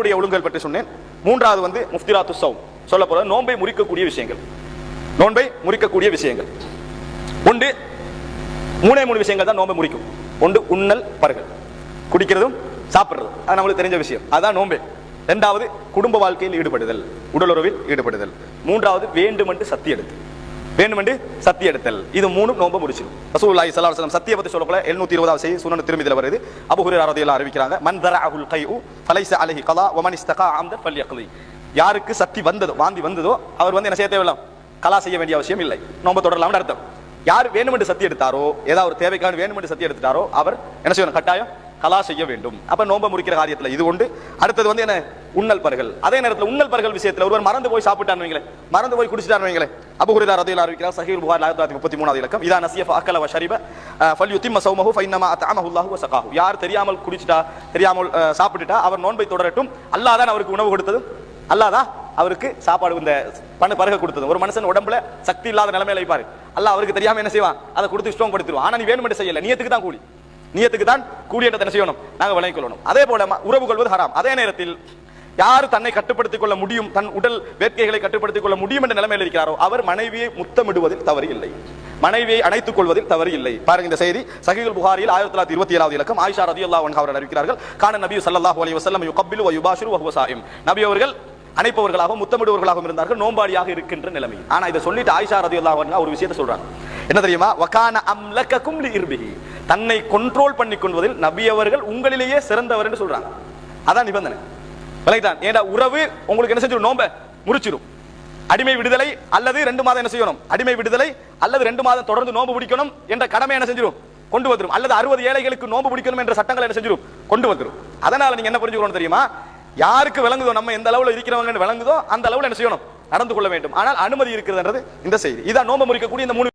உடைய ஒழுங்கல் பற்றி சொன்னேன். மூன்றாவது வந்து முஃப்திராத்து சௌம். சொல்ல போறது நோன்பை முறிக்கக்கூடிய விஷயங்கள். நோன்பை முறிக்கக்கூடிய விஷயங்கள். ஒன்று மூணே மூணு விஷயங்கள் தான் நோன்பை முறிக்கும். ஒன்று உண்ணல் பருகல். குடிக்கிறதும் சாப்பிட்றதும். அது நம்மளுக்கு தெரிஞ்ச விஷயம். அதான் நோன்பே. ரெண்டாவது குடும்ப வாழ்க்கையில் ஈடுபடுதல். உடலுறவில் ஈடுபடுதல். மூன்றாவது வேண்டுமென்று சத்தி எடுத்து வேண்டுமென்று சத்திய எடுத்தல். இது மூணும் நோன்பை முடிச்சிடும். ரசூல்லாய் ஸல்லல்லாஹு சத்திய பத்தி சொல்லப்போல 720வது செய்தி சுனன் திருமதியில வருது. அபுகுரி ஹுரைரா அறிவிக்கிறாங்க மன் தரஅஹுல் கை ஃபலைஸ அழகி கலா வ அந்த இஸ்தகா யாருக்கு சக்தி வந்ததோ வாந்தி வந்ததோ அவர் வந்து என்ன செய்ய தேவையில்லாம்? கலா செய்ய வேண்டிய அவசியம் இல்லை. நோம்ப தொடரலாம்னு அர்த்தம். யார் வேணுமென்று சத்தி எடுத்தாரோ ஏதாவது ஒரு தேவைக்கான வேணுமென்று சத்தி எடுத்துட்டாரோ அவர் என்ன செய்யணும்? கட்டாயம் கலா செய்ய வேண்டும். அப்ப நோன்பை முறிக்கிற காரியத்துல இது உண்டு. அடுத்தது வந்து என்ன? உண்ணல் பருகல். அதே நேரத்தில் உண்ணல் பருகல் விஷயத்துல ஒருவர் மறந்து போய் சாப்பிட்டான்னு மறந்து போய் குடிச்சிட்டான்னு வைங்களேன். அபு ஹுரைரா ரலியல்லாஹு அறிவிக்கிறார் சஹீஹ் புகாரி 1933வது இலக்கம். இதா நசிய அக்கல வ ஃபல்யு திம்ம சௌமஹு ஃபைனமா அத்தாமஹுல்லாஹு வசகாஹு யார் தெரியாமல் குடிச்சிட்டா தெரியாமல் சாப்பிட்டுட்டா அவர் நோன்பை தொடரட்டும். அல்லாஹ் தான் அவருக்கு உணவு கொடுத்தது அல்லாஹ் அவருக்கு சாப்பாடு இந்த பண்ண பருக கொடுத்தது ஒரு மனுஷன் உடம்புல சக்தி இல்லாத நிலைமையில இருப்பாரு. அல்ல அவருக்கு தெரியாம என்ன செய்வான்? அதை கொடுத்து இஷ்டம் படுத்துருவான் ஆனா நீ வேணுமென்று செய்யல. நீயத்துக்கு தான் கூலி. நியத்துக்கு தான் கூடிய என்ன செய்யணும். நாங்க விளங்கிக் கொள்ளணும். அதே போல உறவு கொள்வது ஹராம். அதே நேரத்தில் யார் தன்னை கட்டுப்படுத்திக் கொள்ள முடியும் தன் உடல் வேட்கைகளை கட்டுப்படுத்திக் கொள்ள முடியும் என்ற நிலைமையில் இருக்கிறாரோ அவர் மனைவியை முத்தமிடுவதில் தவறு இல்லை. மனைவியை அணைத்துக் கொள்வதில் தவறு இல்லை. பாருங்க இந்த செய்தி. சஹீல் புகாரில் ஆயிரத்தி தொள்ளாயிரத்தி இருபத்தி ஏழாவது இலக்கம். ஆயிஷா ரதி அன்ஹா அவர்கள் அறிவிக்கிறார்கள் கான நபி ஸல்லல்லாஹு அலி வசல்லம் கபில் வ யுபாஷிரு நபி அவர்கள் அணைப்பவர்களாகவும் முத்தமிடுவர்களாகவும் இருந்தார்கள் நோம்பாடியாக இருக்கின்ற நிலைமை ஆனா இதை சொல்லிட்டு ஆயிஷா ரதி அன்ஹா ஒரு விஷயத்தை சொல்றாங்க. என்ன தெரியுமா? வகான அம்லக்கக்கும் இருபிகி தன்னை கண்ட்ரோல் பண்ணி கொள்வதில் நபி அவர்கள் உங்களிலேயே சிறந்தவர் என்று சொல்றாங்க. அதான் நிபந்தனை. விளங்கிட்டான். ஏண்டா உறவு உங்களுக்கு என்ன செஞ்சிடும் நோம்ப முறிச்சிடும் அடிமை விடுதலை அல்லது ரெண்டு மாதம் என்ன செய்யணும்? அடிமை விடுதலை அல்லது ரெண்டு மாதம் தொடர்ந்து நோன்பு பிடிக்கணும் என்ற கடமை என்ன செஞ்சிடும் கொண்டு வந்துடும் அல்லது அறுபது ஏழைகளுக்கு நோன்பு பிடிக்கணும் என்ற சட்டங்களை என்ன செஞ்சிடும் கொண்டு வந்துரும். அதனால நீங்க என்ன புரிஞ்சுக்கணும் தெரியுமா? யாருக்கு விளங்குதோ நம்ம எந்த அளவுல இருக்கிறவங்க விளங்குதோ அந்த அளவுல என்ன செய்யணும்? நடந்து கொள்ள வேண்டும். ஆனால் அனுமதி இருக்கிறதுன்றது இந்த செய்தி. இதான் நோன்பு முறிக்கக்கூடிய இந்த மூணு